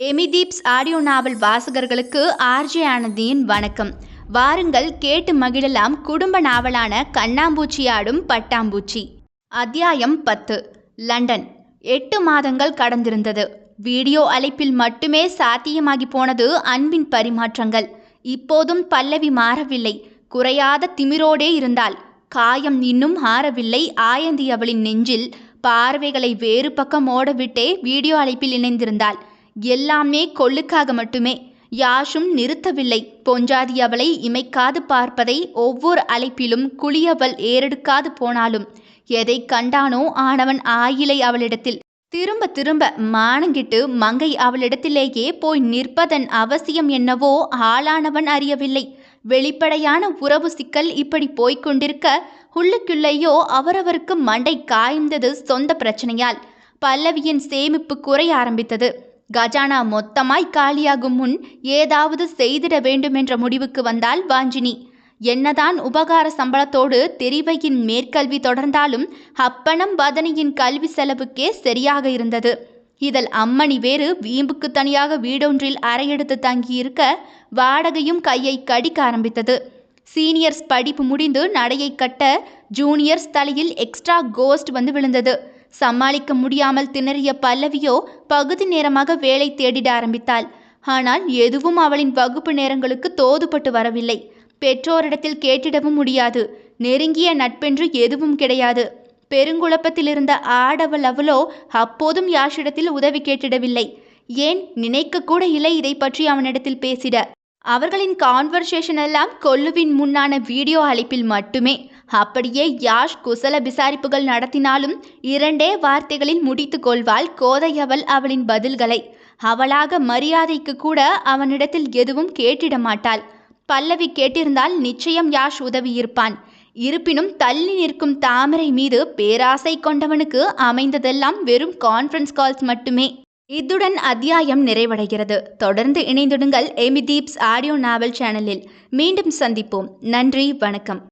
எமிதீப்ஸ் audio நாவல் வாசகர்களுக்கு RJ ஆனந்தியின் வணக்கம். வாருங்கள் கேட்டு மகிழலாம் குடும்ப நாவலான கண்ணாம்பூச்சி ஆடும் பட்டாம்பூச்சி. அத்தியாயம் பத்து. லண்டன். எட்டு மாதங்கள் கடந்திருந்தது. வீடியோ அழைப்பில் மட்டுமே சாத்தியமாகி போனது அன்பின் பரிமாற்றங்கள். இப்போதும் பல்லவி மாறவில்லை. குறையாத திமிரோடே இருந்தால் காயம் இன்னும் ஆறவில்லை. ஆயந்தி அவளின் நெஞ்சில் பார்வைகளை வேறு பக்கம் ஓடவிட்டே வீடியோ அழைப்பில் இணைந்திருந்தாள். எல்லாமே கொள்ளுக்காக மட்டுமே. யாஷும் நிறுத்தவில்லை. பொஞ்சாதி அவளை இமைக்காது பார்ப்பதை ஒவ்வொரு அழைப்பிலும் குளியவள் ஏறெடுக்காது போனாலும். எதை கண்டானோ ஆனவன் ஆயிலை அவளிடத்தில். திரும்ப திரும்ப மானங்கிட்டு மங்கை அவளிடத்திலேயே போய் நிற்பதன் அவசியம் என்னவோ ஆளானவன் அறியவில்லை. வெளிப்படையான உறவு சிக்கல் இப்படி போய்க் கொண்டிருக்க உள்ளுக்குள்ளேயோ அவரவருக்கு மண்டை காய்ந்தது சொந்த பிரச்சனையால். பல்லவியின் சேமிப்பு குறைய ஆரம்பித்தது. கஜானா மொத்தமாய் காலியாகும் முன் ஏதாவது செய்திட வேண்டுமென்ற முடிவுக்கு வந்தாள் வாஞ்சினி. என்னதான் உபகார சம்பளத்தோடு தெரிவையின் மேற்கல்வி தொடர்ந்தாலும் அப்பணம் வதனியின் கல்வி செலவுக்கே சரியாக இருந்தது. இதில் அம்மணி வேறு வீம்புக்கு தனியாக வீடொன்றில் அறையெடுத்து தங்கியிருக்க வாடகையும் கையை கடிக்க ஆரம்பித்தது. சீனியர்ஸ் படிப்பு முடிந்து நடையை கட்ட ஜூனியர்ஸ் தலையில் எக்ஸ்ட்ரா கோஸ்ட் வந்து விழுந்தது. சமாளிக்க முடியாமல் திணறிய பல்லவியோ பகுதி நேரமாக வேலை தேடிட ஆரம்பித்தாள். ஆனால் எதுவும் அவளின் வகுப்பு நேரங்களுக்கு தோதுபட்டு வரவில்லை. பெற்றோரிடத்தில் கேட்டிடவும் முடியாது. நெருங்கிய நட்பென்று எதுவும் கிடையாது. பெருங்குழப்பத்தில் இருந்த ஆடவள் அவளோ அப்போதும் யாஷிடத்தில் உதவி கேட்டிடவில்லை. ஏன்? நினைக்க கூட இல்லை இதை பற்றி அவனிடத்தில் பேசிட. அவர்களின் கான்வர்சேஷன் எல்லாம் கொல்லுவின் முன்னான வீடியோ அழைப்பில் மட்டுமே. அப்படியே யாஷ் குசல விசாரிப்புகள் நடத்தினாலும் இரண்டே வார்த்தைகளில் முடித்து கொள்வாள் கோதையவள் அவளின் பதில்களை. அவளாக மரியாதைக்கு கூட அவனிடத்தில் எதுவும் கேட்டிட மாட்டாள். பல்லவி கேட்டிருந்தால் நிச்சயம் யாஷ் உதவி இருப்பான் இருப்பினும் தள்ளி நிற்கும் தாமரை மீது பேராசை கொண்டவனுக்கு அமைந்ததெல்லாம் வெறும் கான்ஃபரன்ஸ் கால்ஸ் மட்டுமே. இத்துடன் அத்தியாயம் நிறைவடைகிறது. தொடர்ந்து இணைந்திடுங்கள் எமிதீப்ஸ் ஆடியோ நாவல் சேனலில். மீண்டும் சந்திப்போம். நன்றி வணக்கம்.